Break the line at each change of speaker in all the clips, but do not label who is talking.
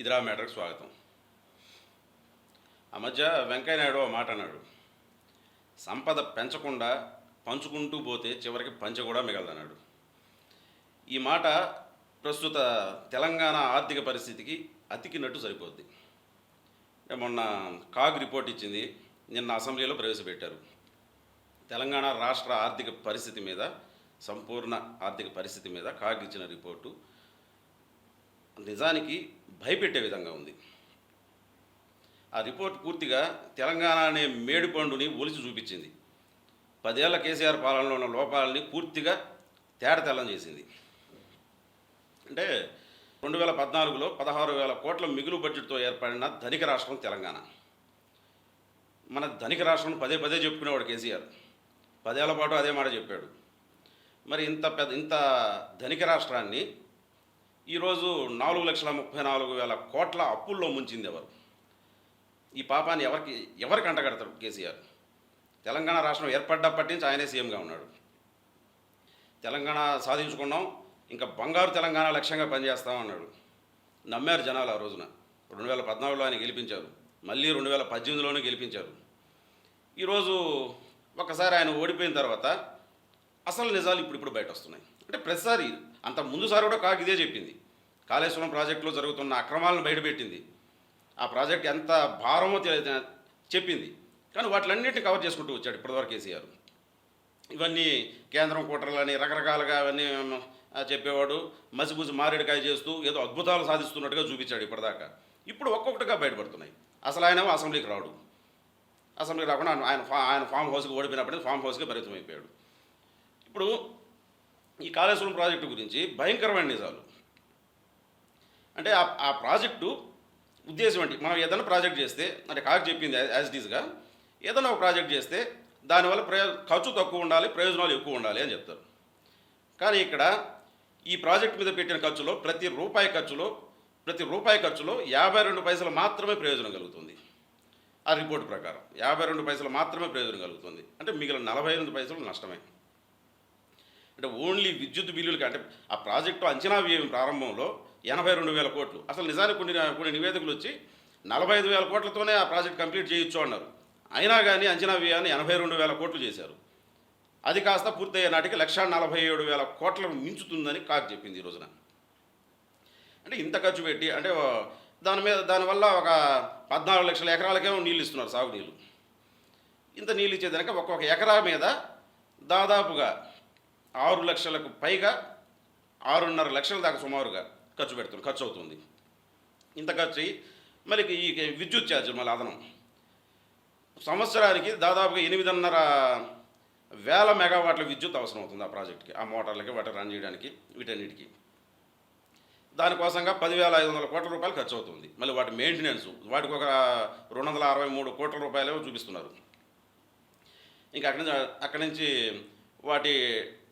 ఇదిరా మ్యాటర్కి స్వాగతం. ఆ మధ్య వెంకయ్య నాయుడు ఓ మాట అన్నాడు. సంపద పెంచకుండా పంచుకుంటూ పోతే చివరికి పంచ కూడా మిగలదన్నాడు. ఈ మాట ప్రస్తుత తెలంగాణ ఆర్థిక పరిస్థితికి అతికినట్టు సరిపోద్ది. మొన్న కాగ్ రిపోర్ట్ ఇచ్చింది నిన్న అసెంబ్లీలో ప్రవేశపెట్టారు. తెలంగాణ రాష్ట్ర ఆర్థిక పరిస్థితి మీద సంపూర్ణ ఆర్థిక పరిస్థితి మీద కాగ్ ఇచ్చిన రిపోర్టు నిజానికి భయపెట్టే విధంగా ఉంది. ఆ రిపోర్ట్ పూర్తిగా తెలంగాణ అనే మేడిపండుని ఒలిచి చూపించింది. పదేళ్ళ కేసీఆర్ పాలనలో ఉన్న లోపాలని పూర్తిగా తేడతెల్లం చేసింది. అంటే రెండు వేల పద్నాలుగులో పదహారు వేల కోట్ల మిగులు బడ్జెట్తో ఏర్పడిన ధనిక రాష్ట్రం తెలంగాణ. మన ధనిక రాష్ట్రం పదే పదే చెప్పుకునేవాడు కేసీఆర్. పదేళ్ళ పాటు అదే మాట చెప్పాడు. మరి ఇంత పెద్ద ఇంత ధనిక రాష్ట్రాన్ని ఈరోజు నాలుగు లక్షల ముప్పై నాలుగు వేల కోట్ల అప్పుల్లో ముంచింది ఎవరు? ఈ పాపాన్ని ఎవరికి ఎవరికి అంటగడతారు కేసీఆర్? తెలంగాణ రాష్ట్రం ఏర్పడ్డప్పటి నుంచి ఆయనే సీఎంగా ఉన్నాడు. తెలంగాణ సాధించుకున్నాం ఇంకా బంగారు తెలంగాణ లక్ష్యంగా పనిచేస్తామన్నాడు. నమ్మారు జనాలు ఆ రోజున. రెండు వేల పద్నాలుగులో ఆయన గెలిపించారు. మళ్ళీ రెండు వేల పద్దెనిమిదిలోనే గెలిపించారు. ఈరోజు ఒకసారి ఆయన ఓడిపోయిన తర్వాత అసలు నిజాలు ఇప్పుడు ఇప్పుడు బయట వస్తున్నాయి అంటే ప్రతిసారి అంత ముందుసారి కూడా కాకు ఇదే చెప్పింది. కాళేశ్వరం ప్రాజెక్టులో జరుగుతున్న అక్రమాలను బయటపెట్టింది. ఆ ప్రాజెక్ట్ ఎంత భారమో చెప్పింది. కానీ వాటిలన్నింటినీ కవర్ చేసుకుంటూ వచ్చాడు ఇప్పటివరకు కేసీఆర్. ఇవన్నీ కేంద్రం కుట్రలని రకరకాలుగా అవన్నీ చెప్పేవాడు మసిపూసి మారేడుకాయ చేస్తూ ఏదో అద్భుతాలు సాధిస్తున్నట్టుగా చూపించాడు ఇప్పటిదాకా. ఇప్పుడు ఒక్కొక్కటిగా బయటపడుతున్నాయి. అసలు ఆయన అసెంబ్లీకి రాడు. అసెంబ్లీకి రాకుండా ఆయన- ఆయన ఆయన ఫామ్ హౌస్కి ఓడిపోయినప్పటికీ ఫామ్ హౌస్కి పరిమితం అయిపోయాడు ఇప్పుడు ఈ కాళేశ్వరం ప్రాజెక్టు గురించి భయంకరమైన నిజాలు. అంటే ఆ ఆ ప్రాజెక్టు ఉద్దేశం ఏంటి? మనం ఏదైనా ప్రాజెక్ట్ చేస్తే అంటే కాకు చెప్పింది యాజ్ ఇట్ ఈస్గా ఏదైనా ఒక ప్రాజెక్ట్ చేస్తే దానివల్ల ప్రయో ఖర్చు తక్కువ ఉండాలి ప్రయోజనాలు ఎక్కువ ఉండాలి అని చెప్తారు. కానీ ఇక్కడ ఈ ప్రాజెక్ట్ మీద పెట్టిన ఖర్చులో ప్రతి రూపాయి ఖర్చులో ప్రతి రూపాయి ఖర్చులో యాభై రెండు పైసలు మాత్రమే ప్రయోజనం కలుగుతుంది. ఆ రిపోర్ట్ ప్రకారం యాభై రెండు పైసలు మాత్రమే ప్రయోజనం కలుగుతుంది. అంటే మిగిలిన నలభై ఎనిమిది పైసలు నష్టమే. అంటే ఓన్లీ విద్యుత్ బిల్లులకి అంటే ఆ ప్రాజెక్టు అంచనా వ్యయం ప్రారంభంలో ఎనభై రెండు వేల కోట్లు. అసలు నిజానికి కొన్ని కొన్ని నివేదికలు వచ్చి నలభై ఐదు వేల కోట్లతోనే ఆ ప్రాజెక్ట్ కంప్లీట్ చేయొచ్చు అన్నారు. అయినా కానీ అంచనా వ్యయాన్ని ఎనభై రెండు వేల కోట్లు చేశారు. అది కాస్త పూర్తయ్యే నాటికి లక్ష నలభై ఏడు వేల కోట్లను మించుతుందని కాక్ చెప్పింది ఈ రోజున. అంటే ఇంత ఖర్చు పెట్టి అంటే దాని మీద దానివల్ల ఒక పద్నాలుగు లక్షల ఎకరాలకేమో నీళ్ళు ఇస్తున్నారు సాగునీళ్ళు. ఇంత నీళ్ళు ఇచ్చేదానికి ఒక్కొక్క ఎకరా మీద దాదాపుగా ఆరు లక్షలకు పైగా ఆరున్నర లక్షల దాకా సుమారుగా ఖర్చు పెడుతుంది ఖర్చు అవుతుంది ఇంత ఖర్చు అయ్యి మళ్ళీ ఈ విద్యుత్ ఛార్జీలు మళ్ళీ అదనం. సంవత్సరానికి దాదాపుగా ఎనిమిదిన్నర వేల మెగావాట్ల విద్యుత్ అవసరం అవుతుంది ఆ ప్రాజెక్ట్కి ఆ మోటార్లకి వాటి రన్ చేయడానికి వీటన్నిటికీ. దానికోసంగా పదివేల ఐదు వందల కోట్ల రూపాయలు ఖర్చు అవుతుంది మళ్ళీ వాటి మెయింటెనెన్స్ వాటికి ఒక రెండు వందల అరవై మూడు కోట్ల రూపాయలేమో చూపిస్తున్నారు. ఇంకా అక్కడి నుంచి అక్కడి నుంచి వాటి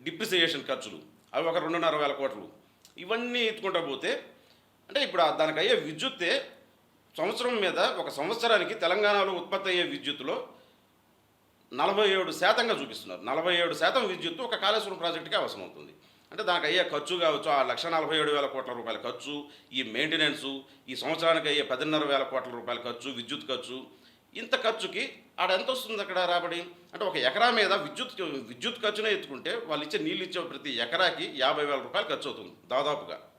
డిప్రిసియేషన్ ఖర్చులు. అవి ఒక రెండున్నర వేల కోట్లు. ఇవన్నీ ఎత్తుకుంటా పోతే అంటే ఇప్పుడు దానికి అయ్యే విద్యుత్తే సంవత్సరం మీద ఒక సంవత్సరానికి తెలంగాణలో ఉత్పత్తి అయ్యే విద్యుత్తులో నలభై ఏడు శాతంగా చూపిస్తున్నారు. నలభై ఏడు శాతం విద్యుత్తు ఒక కాళేశ్వరం ప్రాజెక్టుకి అవసరం అవుతుంది అంటే దానికి అయ్యే ఖర్చు కావచ్చు ఆ లక్ష నలభై ఏడు వేల కోట్ల రూపాయల ఖర్చు ఈ మెయింటెనెన్సు ఈ సంవత్సరానికి అయ్యే పదిన్నర వేల కోట్ల రూపాయల ఖర్చు విద్యుత్ ఖర్చు ఇంత ఖర్చుకి ఆడ ఎంత వస్తుంది అక్కడ రాబడి? అంటే ఒక ఎకరా మీద విద్యుత్ విద్యుత్ ఖర్చునే ఎత్తుకుంటే వాళ్ళు ఇచ్చే నీళ్ళు ఇచ్చే ప్రతి ఎకరాకి యాభై వేల రూపాయలు ఖర్చు అవుతుంది దాదాపుగా.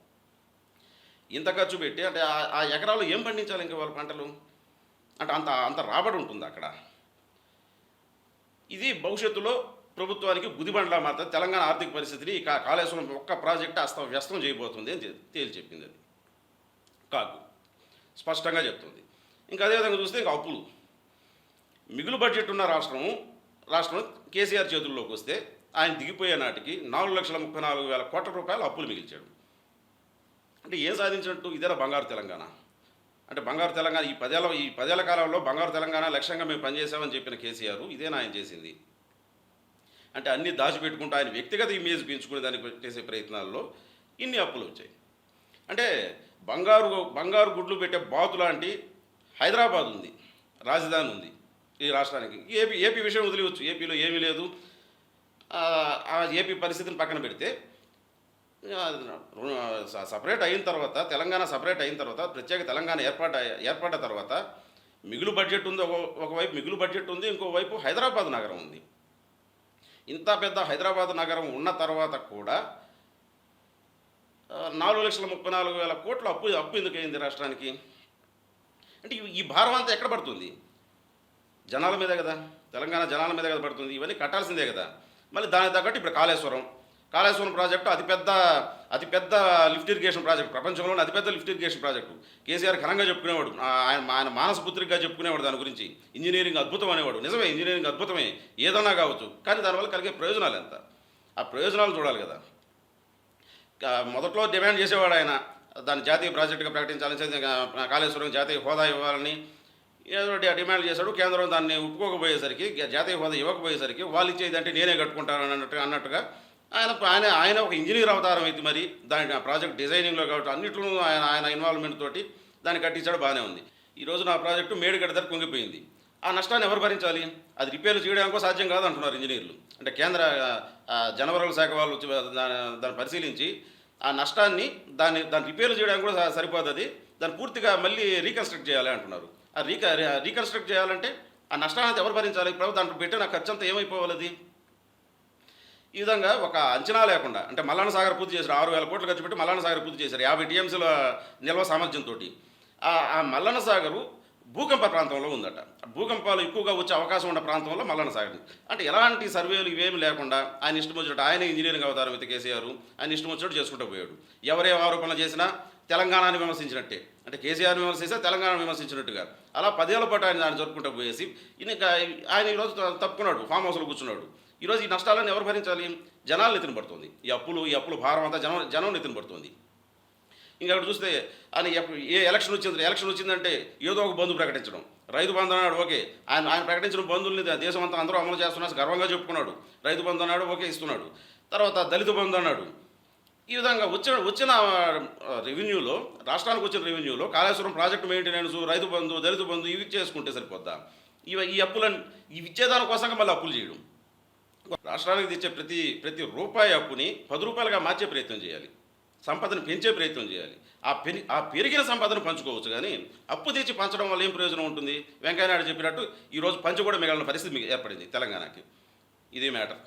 ఇంత ఖర్చు పెట్టి అంటే ఆ- ఎకరాలు ఏం పండించాలి ఇంకా వాళ్ళ పంటలు? అంటే అంత అంత రాబడి ఉంటుంది అక్కడ. ఇది భవిష్యత్తులో ప్రభుత్వానికి గుదిబండలా మాత్రం తెలంగాణ ఆర్థిక పరిస్థితిని ఈ కాళేశ్వరం ఒక్క ప్రాజెక్టు అస్త వ్యస్తం చేయబోతుంది అని తె- తేల్చి చెప్పింది అది. కాకు. స్పష్టంగా చెప్తుంది. ఇంకా అదేవిధంగా చూస్తే ఇంకా అప్పులు. మిగులు బడ్జెట్ ఉన్న రాష్ట్రం రాష్ట్రం కేసీఆర్ చేతుల్లోకి వస్తే ఆయన దిగిపోయే నాటికి నాలుగు లక్షల ముప్పై నాలుగు వేల కోట్ల రూపాయలు అప్పులు మిగిల్చాడు. అంటే ఏం సాధించినట్టు ఇదేనా బంగారు తెలంగాణ? అంటే బంగారు తెలంగాణ ఈ పదేళ్ళ ఈ పదేళ్ళ కాలంలో బంగారు తెలంగాణ లక్ష్యంగా మేము పనిచేసామని చెప్పిన కేసీఆర్ ఇదేనా ఆయన చేసింది. అంటే అన్నీ దాచిపెట్టుకుంటూ ఆయన వ్యక్తిగత ఇమేజ్ పెంచుకునే దానికి చేసే ప్రయత్నాల్లో ఇన్ని అప్పులు వచ్చాయి. అంటే బంగారు బంగారు గుడ్లు పెట్టే బాతు లాంటి హైదరాబాద్ ఉంది రాజధాని ఉంది. ఈ రాష్ట్రానికి. ఏపీ ఏపీ విషయం వదిలివచ్చు. ఏపీలో ఏమీ లేదు. ఆ ఏపీ పరిస్థితిని పక్కన పెడితే సపరేట్ అయిన తర్వాత తెలంగాణ సపరేట్ అయిన తర్వాత ప్రత్యేక తెలంగాణ ఏర్పాటు ఏర్పడ్డ తర్వాత మిగులు బడ్జెట్ ఉంది ఒక ఒకవైపు మిగులు బడ్జెట్ ఉంది ఇంకోవైపు హైదరాబాద్ నగరం ఉంది. ఇంత పెద్ద హైదరాబాద్ నగరం ఉన్న తర్వాత కూడా నాలుగు లక్షల ముప్పై నాలుగు వేల కోట్ల అప్పు అప్పు ఎందుకు అయింది రాష్ట్రానికి? అంటే ఈ భారం అంతా ఎక్కడ పడుతుంది? జనాల మీదే కదా? తెలంగాణ జనాల మీద కదా పడుతుంది. ఇవన్నీ కట్టాల్సిందే కదా. మళ్ళీ దానికి తగ్గట్టు ఇప్పుడు కాళేశ్వరం. కాళేశ్వరం ప్రాజెక్టు అతిపెద్ద అతిపెద్ద లిఫ్ట్ ఇరిగేషన్ ప్రాజెక్ట్. ప్రపంచంలోనే అతిపెద్ద లిఫ్ట్ ఇరిగేషన్ ప్రాజెక్టు. కేసీఆర్ ఘనంగా చెప్పుకునేవాడు. ఆయన ఆయన మానసపుత్రికగా చెప్పుకునేవాడు దాని గురించి. ఇంజనీరింగ్ అద్భుతం అనేవాడు. నిజమే ఇంజనీరింగ్ అద్భుతమే. ఏదన్నా కావచ్చు. కానీ దానివల్ల కలిగే ప్రయోజనాలు ఎంత? ఆ ప్రయోజనాలు చూడాలి కదా. మొదట్లో డిమాండ్ చేసేవాడు ఆయన. దాన్ని జాతీయ ప్రాజెక్టుగా ప్రకటించాలని కాళేశ్వరం జాతీయ హోదా ఇవ్వాలని ఏదో డిమాండ్ చేశాడు కేంద్రం దాన్ని ఒప్పుకోకపోయేసరికి జాతీయ హోదా ఇవ్వకపోయేసరికి వాళ్ళు ఇచ్చేది అంటే నేనే కట్టుకుంటాను అన్నట్టు అన్నట్టుగా ఆయన ఆయన ఆయన ఒక ఇంజనీర్ అవతారం అయితే మరి దాని ఆ ప్రాజెక్ట్ డిజైనింగ్లో కాబట్టి అన్నింటిలో ఆయన ఆయన ఇన్వాల్వ్మెంట్ తోటి దాన్ని కట్టించాడు బాగానే ఉంది. ఈ నా ప్రాజెక్టు మేడిగడ్డ దగ్గర కుంగిపోయింది. ఆ నష్టాన్ని ఎవరు భరించాలి? అది రిపేర్లు చేయడానికి సాధ్యం కాదు అంటున్నారు ఇంజనీర్లు. అంటే కేంద్ర ఆ, జనవరుల శాఖ వాళ్ళు వచ్చి దాన్ని దాన్ని పరిశీలించి ఆ నష్టాన్ని దాన్ని దాన్ని రిపేర్లు చేయడానికి కూడా సరిపోతుంది. సరిపోదు అది దాన్ని పూర్తిగా మళ్ళీ రీకన్స్ట్రక్ట్ చేయాలి అంటున్నారు. రీక రీకన్స్ట్రక్ట్ చేయాలంటే ఆ నష్టాన్ని ఎవరు భరించాలి? ఇప్పుడు దాంట్లో పెట్టిన ఖర్చు అంతా ఏమైపోవాలి ఈ విధంగా ఒక అంచనా లేకుండా అంటే మల్లాన సాగర్ పూర్తి చేశారు ఆరు వేల కోట్లు ఖర్చు పెట్టి మల్లాన సాగర్ పూర్తి చేశారు యాభై టీఎంసీల నిల్వ సామర్థ్యంతో ఆ మల్లన్న సాగరు భూకంప ప్రాంతంలో ఉందట. భూకంపాలు ఎక్కువగా వచ్చే అవకాశం ఉన్న ప్రాంతంలో మల్లన్న సాగర్. అంటే ఎలాంటి సర్వేలు ఇవేమి లేకుండా ఆయన ఇష్టం వచ్చినట్టు ఆయన ఇంజనీరింగ్ అవతారం అయితే కేసీఆర్ ఆయన ఇష్టం వచ్చినట్టు చేసుకుంటూ పోయాడు. ఎవరే ఆరోపణలు చేసినా తెలంగాణని విమర్శించినట్టే. అంటే కేసీఆర్ విమర్శిస్తే తెలంగాణ విమర్శించినట్టుగా అలా పదేళ్ళ పాటు ఆయన దాన్ని జరుపుకుంటూ పోయేసి ఈయన ఇంకా ఆయన ఈరోజు తప్పుకున్నాడు ఫామ్ హౌస్లో కూర్చున్నాడు. ఈరోజు ఈ నష్టాలను ఎవరు భరించాలి? జనాలు నెత్తిన పడుతుంది. ఈ అప్పులు ఈ అప్పులు భారం అంతా జనం జనం నెత్తిన పడుతుంది. ఇంకా అక్కడ చూస్తే ఆయన ఏ ఎలక్షన్ వచ్చింది ఎలక్షన్ వచ్చిందంటే ఏదో ఒక బంధు ప్రకటించడం. రైతు బంధు అన్నాడు ఓకే. ఆయన ఆయన ప్రకటించిన బంధువుల్ని దేశం అంతా అందరూ అమలు చేస్తున్నారు గర్వంగా చెప్పుకున్నాడు. రైతు బంధు అన్నాడు ఓకే ఇస్తున్నాడు. తర్వాత దళిత బంధు అన్నాడు. ఈ విధంగా వచ్చిన వచ్చిన రెవెన్యూలో రాష్ట్రానికి వచ్చిన రెవెన్యూలో కాళేశ్వరం ప్రాజెక్ట్ మెయింటెనెన్స్ రైతు బంధు దళిత బంధు ఇవి చేసుకుంటే సరిపోద్దా. ఇవి ఈ అప్పులను ఇవి ఇచ్చేదాని కోసంగా మళ్ళీ అప్పులు చేయడం. రాష్ట్రానికి తెచ్చే ప్రతి ప్రతి రూపాయి అప్పుని పది రూపాయలుగా మార్చే ప్రయత్నం చేయాలి. సంపదను పెంచే ప్రయత్నం చేయాలి. ఆ పెరి ఆ పెరిగిన సంపదను పంచుకోవచ్చు కానీ అప్పు తెచ్చి పంచడం వల్ల ఏం ప్రయోజనం ఉంటుంది? వెంకయ్యనాయుడు చెప్పినట్టు ఈరోజు పంచి కూడా మిగిలిన పరిస్థితి ఏర్పడింది తెలంగాణకి. ఇదే మ్యాటర్.